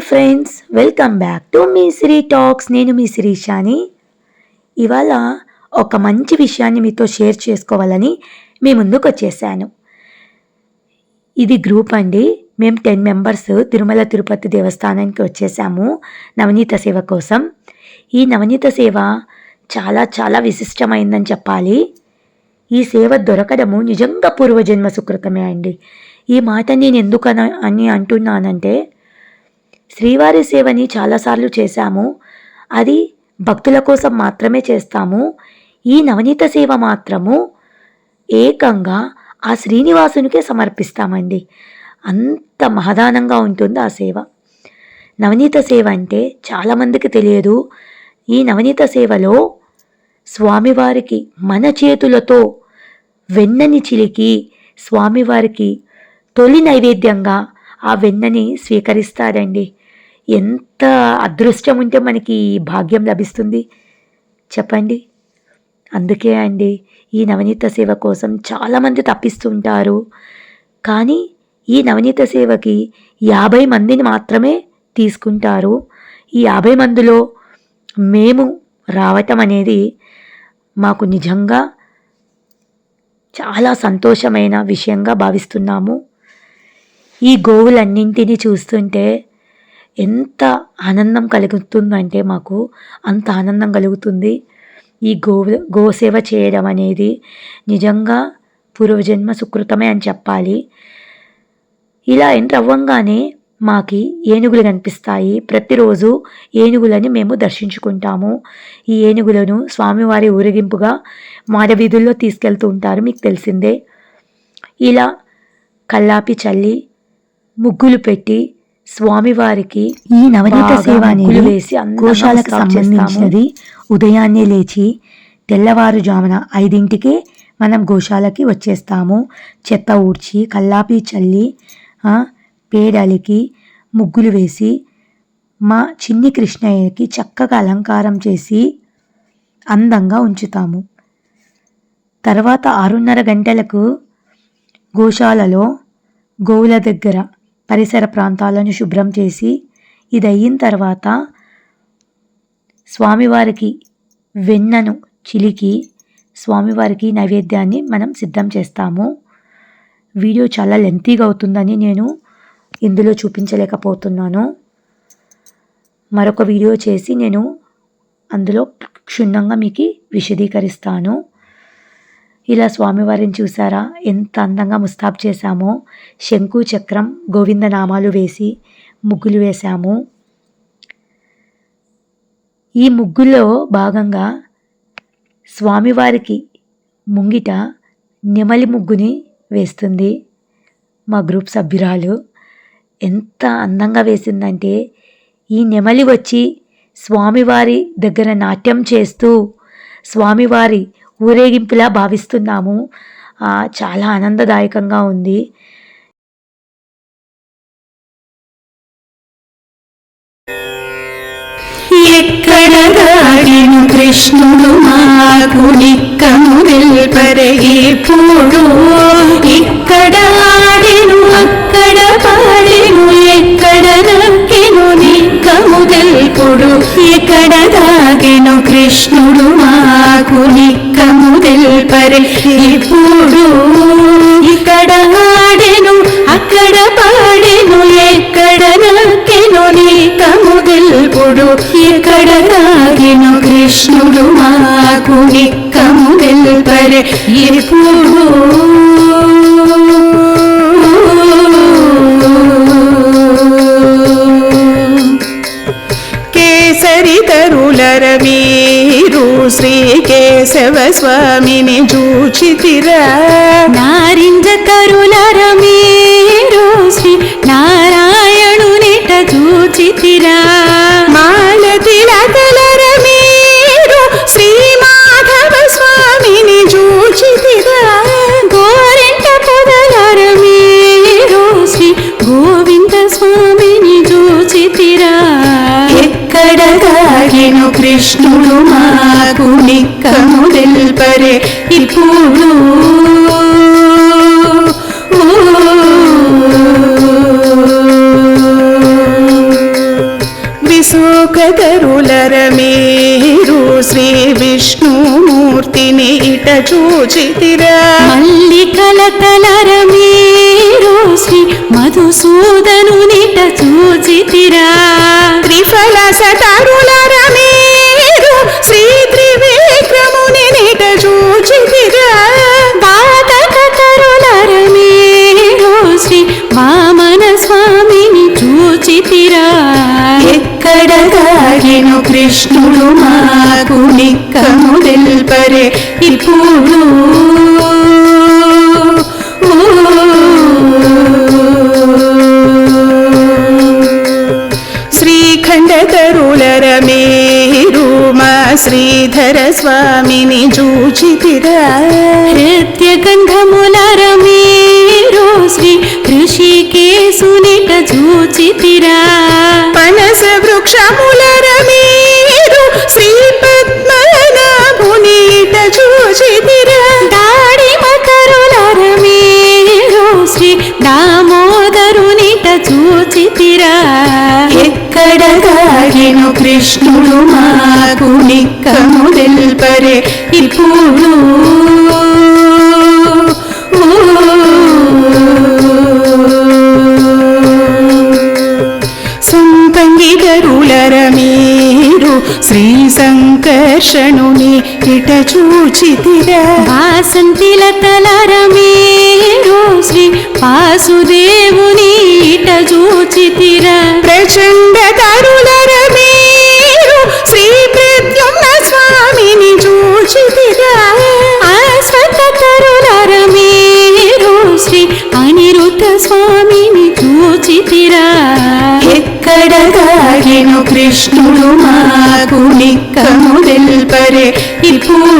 Hi friends welcome back to me Sri talks నేను మీ శ్రీషాని. ఇవాళ ఒక మంచి విషయాన్ని మీతో షేర్ చేసుకోవాలని మీ ముందుకు వచ్చేసాను. ఇది గ్రూప్ అండి. మేము టెన్ మెంబర్స్ తిరుమల తిరుపతి దేవస్థానానికి వచ్చేసాము నవనీత సేవ కోసం. ఈ నవనీత సేవ చాలా చాలా విశిష్టమైందని చెప్పాలి. ఈ సేవ దొరకడము నిజంగా పూర్వజన్మ సుకృతమే అండి. ఈ మాట నేను ఎందుకన అని అంటున్నానంటే శ్రీవారి సేవని చాలాసార్లు చేశాము. అది భక్తుల కోసం మాత్రమే చేస్తాము. ఈ నవనీత సేవ మాత్రము ఏకంగా ఆ శ్రీనివాసునికే సమర్పిస్తామండి. అంత మహదానంగా ఉంటుంది ఆ సేవ. నవనీత సేవ అంటే చాలామందికి తెలియదు. ఈ నవనీత సేవలో స్వామివారికి మన చేతులతో వెన్నని చిలికి స్వామివారికి తొలి నైవేద్యంగా ఆ వెన్నని స్వీకరిస్తారండి. ఎంత అదృష్టం ఉంటే మనకి ఈ భాగ్యం లభిస్తుంది. చెప్పండి. అందుకే అండి ఈ నవనీత సేవ కోసం చాలామంది తప్పిస్తుంటారు కానీ ఈ నవనీత సేవకి యాభై మందిని మాత్రమే తీసుకుంటారు. ఈ యాభై మందిలో మేము రావటం అనేది మాకు నిజంగా చాలా సంతోషమైన విషయంగా భావిస్తున్నాము. ఈ గోవులన్నింటినీ చూస్తుంటే ఎంత ఆనందం కలుగుతుందంటే మాకు అంత ఆనందం కలుగుతుంది. ఈ గో గోసేవ చేయడం అనేది నిజంగా పూర్వజన్మ సుకృతమే అని చెప్పాలి. ఇలా ఎంటర్ అవ్వంగానే మాకి ఏనుగులు కనిపిస్తాయి. ప్రతిరోజు ఏనుగులని మేము దర్శించుకుంటాము. ఈ ఏనుగులను స్వామివారి ఊరేగింపుగా మాడవీధుల్లో తీసుకెళ్తూ ఉంటారు. మీకు తెలిసిందే. ఇలా కల్లాపి చల్లి ముగ్గులు పెట్టి స్వామివారికి ఈ నవనీత సేవ అనేది వేసి ముస్తాబు సంబంధించినది. ఉదయాన్నే లేచి తెల్లవారుజామున ఐదింటికే మనం గోశాలకి వచ్చేస్తాము. చెత్త ఊడ్చి కల్లాపి చల్లి పేడలికి ముగ్గులు వేసి మా చిన్ని కృష్ణయ్యకి చక్కగా అలంకారం చేసి అందంగా ఉంచుతాము. తర్వాత ఆరున్నర గంటలకు గోశాలలో గోవుల దగ్గర పరిసర ప్రాంతాలను శుభ్రం చేసి ఇది అయిన తర్వాత స్వామివారికి వెన్నను చిలికి స్వామివారికి నైవేద్యాన్ని మనం సిద్ధం చేస్తాము. వీడియో చాలా లెంతీగా అవుతుందని నేను ఇందులో చూపించలేకపోతున్నాను. మరొక వీడియో చేసి నేను అందులో క్షుణ్ణంగా మీకు విశదీకరిస్తాను. ఇలా స్వామివారిని చూసారా? ఎంత అందంగా ముస్తాబ్ చేశామో. శంకు చక్రం గోవింద నామాలు వేసి ముగ్గులు వేశాము. ఈ ముగ్గుల్లో భాగంగా స్వామివారికి ముంగిట నెమలి ముగ్గుని వేస్తుంది మా గ్రూప్ సభ్యురాలు. ఎంత అందంగా వేసిందంటే ఈ నెమలి వచ్చి స్వామివారి దగ్గర నాట్యం చేస్తూ స్వామివారి ఊరేగింపులా భావిస్తున్నాము. ఆ, చాలా ఆనందదాయకంగా ఉంది. ఎక్కడ దాడిను కృష్ణుడు మాకు నిక్కము నిల్పరే ఇప్పుడు ఇక్కడ ఆడిను అక్కడ పాడిను ఎక్కడ నక్కిను నిక్కము తెలుపుడు ఎక్కడ దాగిను కృష్ణుడు మాకు నిక్క తెలుపరే ఇప్పుడు ఇక్కడ ఆడెను అక్కడ పాడెను ఎక్కడ నక్కెను నీకము గెల్పుడు ఎక్కడ తాగిను కృష్ణుడు మాకు నిక్కము గెల్పరే ఎప్పుడు కేసరి తరులర మీరు శ్రీ కేశవ స్వామిని చూచితిరా నారింజ కరులర మీరు శ్రీ నారాయణునిట చూచితిరా నేను కృష్ణుడు మాకు నిక్కము తెల్పరే ఇప్పుడు సుఖకరులర మీరు శ్రీ విష్ణుమూర్తిని ఇట చూచితిరా. మల్లికల కలర మీరు శ్రీ మధుసూదను నిట చూచితిరా త్రిఫల సతరులర మీరు శ్రీ త్రివిక్రముని నిట చూచితిరా. బాధక కరులర మీరు శ్రీ వామన స్వామిని చూచితిరా. ఎక్కడ దాగిను కృష్ణుడు మాకు నిక్కము తెల్పరే ఇప్పుడు స్వామిని చూచితిరా. హృత్య గంధములర మీరు శ్రీ ఋషికేశునిట చూచితిరా. పనస వృక్షములర మీరు శ్రీ పద్మనాభునీట చూచితిరా. దాడిమ కరులర మీరు శ్రీ దామోదరునిట చూచితిరా. దాగిను కృష్ణుడు మాకు నిక్కము తెల్పరే ఇప్పుడు సంపంగిదరులర మీరు శ్రీ సంకర్షణుని ఇట చూచితిరా వాసంతిల తలర మీరు శ్రీ వాసుదేవుని ఇట చూచితిరా ప్రచండ దాగిను కృష్ణుడు మాకు నిక్కము తెల్పరే ఇప్పుడు